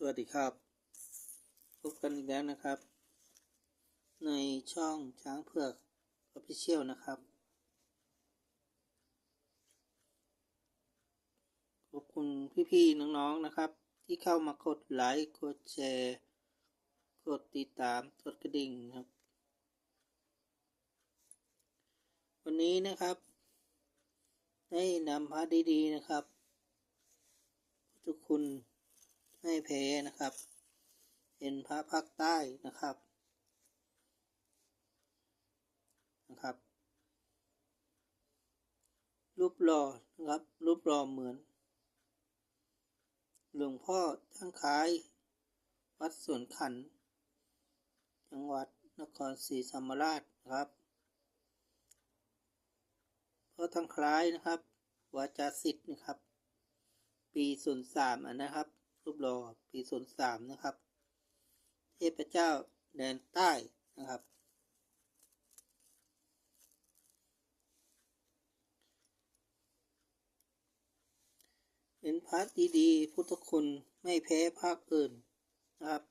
สวัสดีครับ พบกันอีกแล้วนะครับ ในช่องช้างเผือกออฟฟิเชียลนะครับ ขอบคุณพี่ๆน้องๆนะครับ ที่เข้ามากดไลค์กดแชร์ กดติดตามกดกระดิ่งครับ วันนี้นะครับ ได้นำพระดีๆนะครับ ทุกคุณ ไม่แพ้นะครับ เป็นพระภาคใต้นะครับนะครับ รูปหล่อนะครับ รูปหล่อเหมือน หลวงพ่อทั้งคล้าย วัดสวนขัน จังหวัดนครศรีธรรมราชนะครับเพ่อทั้งคล้ายนะครับวาจาสิทธิ์นะครับ ปีศูนย์สามนะครับ รูปหล่อปีศูนย์สามนะครับ เทพเจ้าแดนใต้นะครับ เป็นพระดีๆ พุทธคุณไม่แพ้ภาคอื่นนะครับ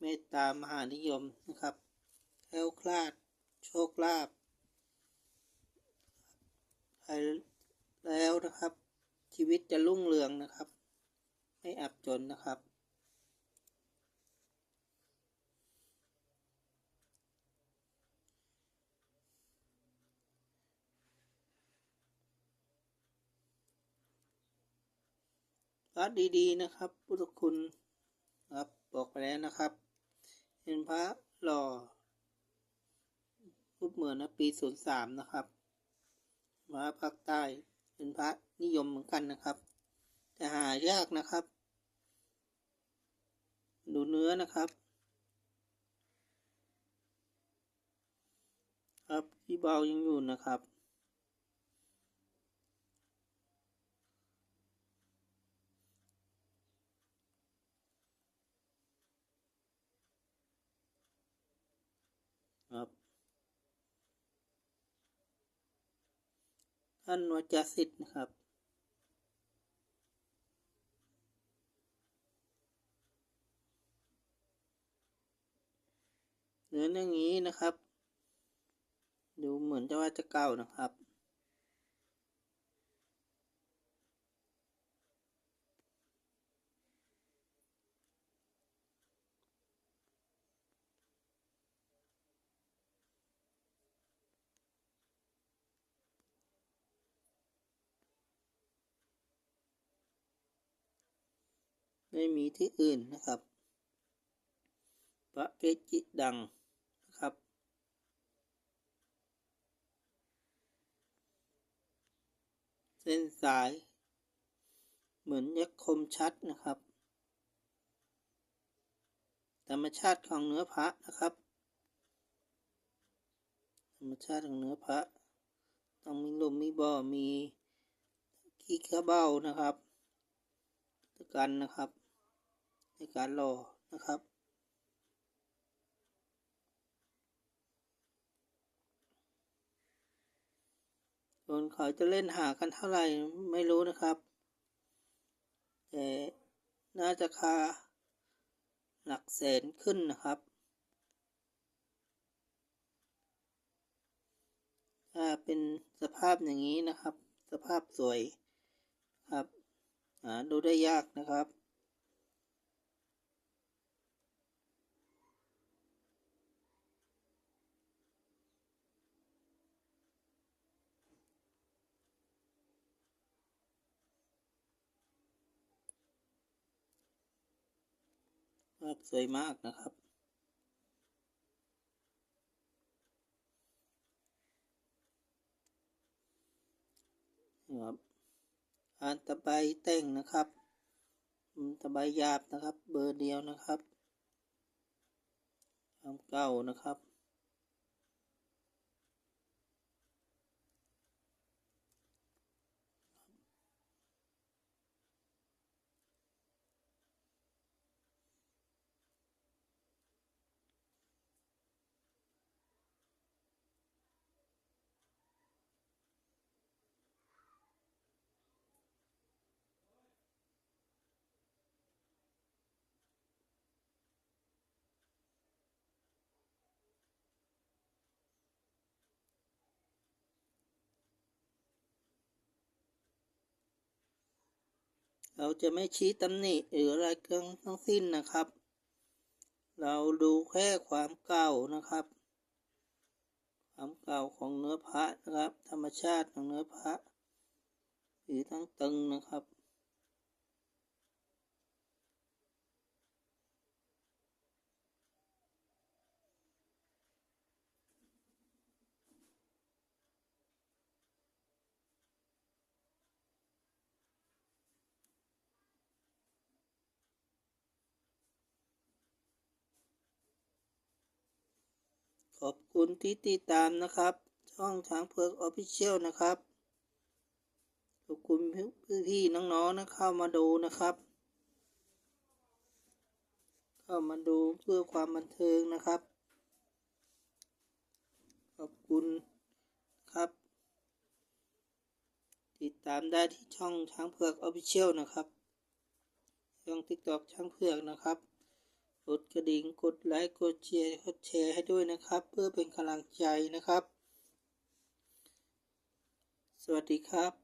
เมตตามหานิยมนะครับแคล้วคลาด โชคลาภใครแล้วนะครับ ชีวิตจะรุ่งเรืองนะครับ ไม่อับจนนะครับ พระดีๆนะครับ พุทธคุณครับบอกไปแล้วนะครับ เป็นพระหล่อรูปเหมือนนะปีศูนย์สามนะครับพระภาคใต้เป็นพระนิยมเหมือนกันนะครับ แต่หายากนะครับ ดูเนื้อนะครับ ครับที่เบายังอยู่นะครับครับท่านวจาสิทธิ์นะครับ เนื้ออย่างนี้นะครับ ดูเหมือนจะว่าจะเก่านะครับ ไม่มีที่อื่นนะครับ พระเกจิดังนะครับ เส้นสาย เหมือนยักษ์คมชัดนะครับ ธรรมชาติของเนื้อพระนะครับ ธรรมชาติของเนื้อพระ ต้องมีลมมีบ่อมีขี้กระเบ้านะครับตะกันนะครับในการรอนะครับ ส่วนเขาจะเล่นหากันเท่าไหร่ไม่รู้นะครับ แต่น่าจะคาหลักแสนขึ้นนะครับ ถ้าเป็นสภาพอย่างนี้นะครับ สภาพสวยครับ หาดูได้ยากนะครับ ภาพสวยมากนะครับ ครับอันตะไบแต่งนะครับตะไบหยาบนะครับ เบอร์เดียวนะครับทำเก่านะครับ เราจะไม่ชี้ตำหนิหรืออะไรทั้งสิ้นนะครับ เราดูแค่ความเก่านะครับ ความเก่าของเนื้อพระนะครับ ธรรมชาติของเนื้อพระหรือทั้งตึงนะครับ อบคุณที่ติดตามนะครับ ช่องช้างเผือกออฟฟิเชียลนะครับ ขอบคุณพี่ๆน้องๆนะเข้ามาดูนะครับ เข้ามาดูเพื่อความบันเทิงนะครับ ขอบคุณครับ ติดตามได้ที่ช่องช้างเผือกออฟฟิเชียลนะครับช่องทิกตอกช้างเผือกนะครับ กดกระดิ่งกดไลค์กดแชร์กดแชร์ให้ด้วยนะครับ เพื่อเป็นกำลังใจนะครับ สวัสดีครับ